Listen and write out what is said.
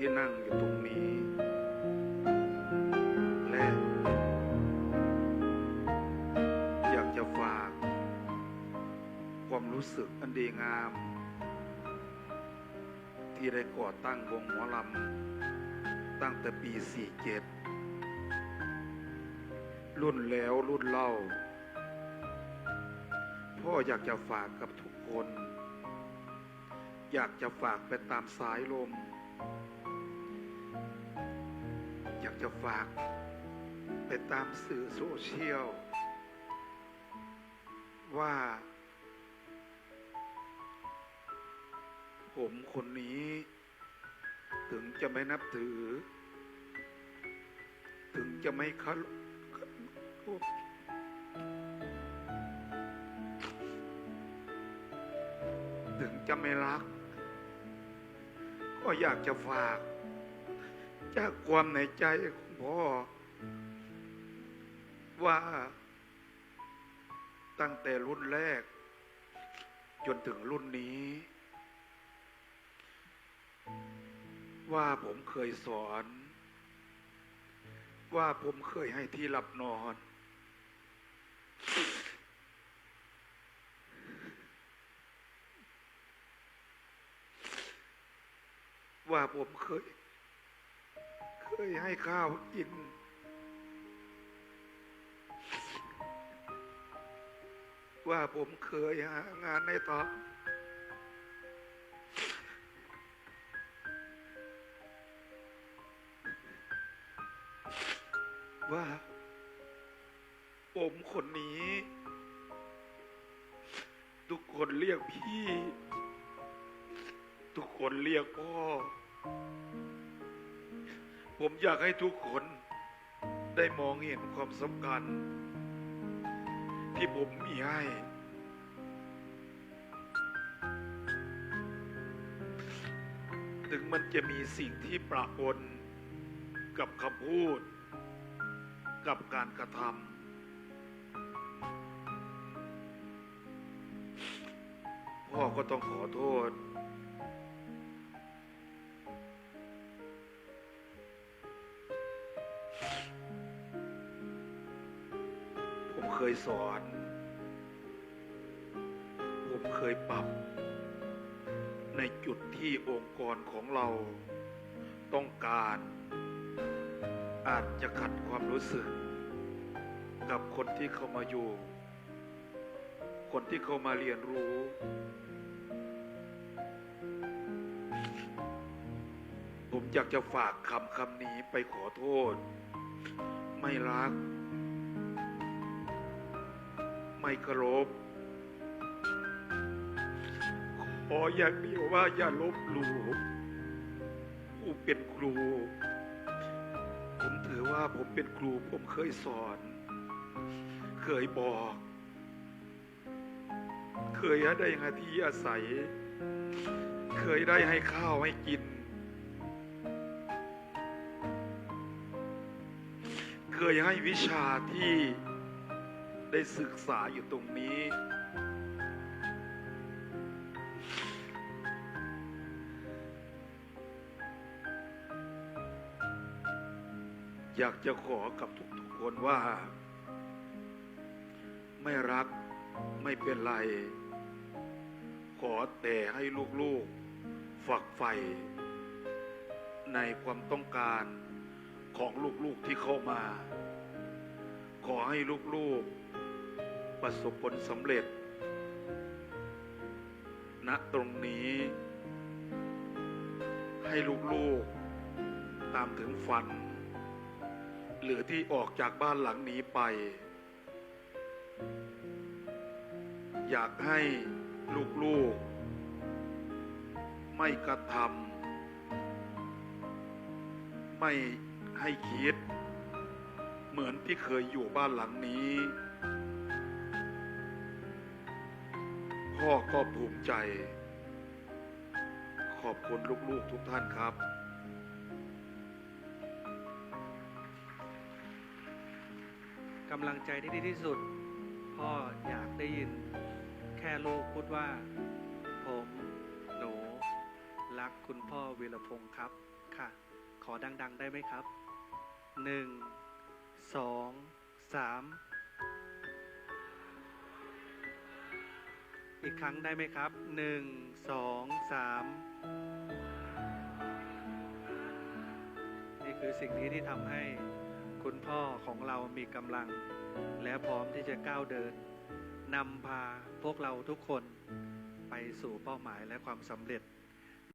ที่นั่งอยู่ตรงนี้ และอยากจะฝาก ความรู้สึกอันดีงาม ที่ได้ก่อตั้งวงหมอลำตั้งแต่ปี 47 รุ่นแล้วรุ่นเล่า พ่ออยากจะฝากกับทุกคน อยากจะฝากไปตามสายลม อยากจะฝากไปตามสื่อโซเชียล ว่า ผมคนนี้ ถึงจะไม่นับถือ ถึงจะไม่เคารพถึงจะไม่รัก ก็อยากจะฝาก จากความในใจของพ่อ ว่าตั้งแต่รุ่นแรก จนถึงรุ่นนี้ ว่าผมเคยสอน ว่าผมเคยให้ที่หลับนอน ว่าผมเคย เคยให้ข้าวกิน ว่าผมเคยหางานในตอนว่า ผมคนนี้ ทุกคนเรียกพี่ ทุกคนเรียกพ่อ ผมอยากให้ทุกคนได้มองเห็นความสำคัญ ที่ผมมีให้ ถึงมันจะมีสิ่งที่ประปนกับคำพูด กับการกระทำพ่อก็ต้องขอโทษ เคยสอน ผมเคยปรับ ในจุดที่องค์กรของเราต้องการ อาจจะขัดความรู้สึก กับคนที่เข้ามาอยู่ คนที่เข้ามาเรียนรู้ผมอยากจะฝากคำคำนี้ไปขอโทษ ไม่รัก ไม่เคารพขออย่างเดียวว่าอย่าลบหลู่ผู้เป็นครู ผมถือว่าผมเป็นครู ผมเคยสอน เคยบอก เคยได้หาที่อาศัย เคยได้ให้ข้าวให้กิน เคยให้วิชาที่ ได้ศึกษาอยู่ตรงนี้ อยากจะขอกับทุกๆคนว่า ไม่รักไม่เป็นไร ขอแต่ให้ลูกๆ ฝักใฝ่ในความต้องการของลูกๆที่เข้ามา ขอให้ลูกๆ ประสบผลสำเร็จ ณตรงนี้ ให้ลูกๆตามถึงฝัน หรือที่ออกจากบ้านหลังนี้ไป อยากให้ลูกๆ ไม่กระทำไม่ให้คิด เหมือนที่เคยอยู่บ้านหลังนี้ พ่อก็ภูมิใจ ขอบคุณลูกๆทุกท่านครับ กำลังใจที่ดีที่สุด พ่ออยากได้ยิน แค่ลูกพูดว่า ผมหนูรักคุณพ่อวีรพงศ์ครับค่ะ ขอดัง ๆ ได้ไหมครับหนึ่งสองสาม อีกครั้งได้ไหมครับหนึ่งสองสามนี่คือสิ่งนี้ที่ทำให้คุณพ่อของเรามีกำลัง และพร้อมที่จะก้าวเดินนำพาพวกเราทุกคนไปสู่เป้าหมายและความสำเร็จ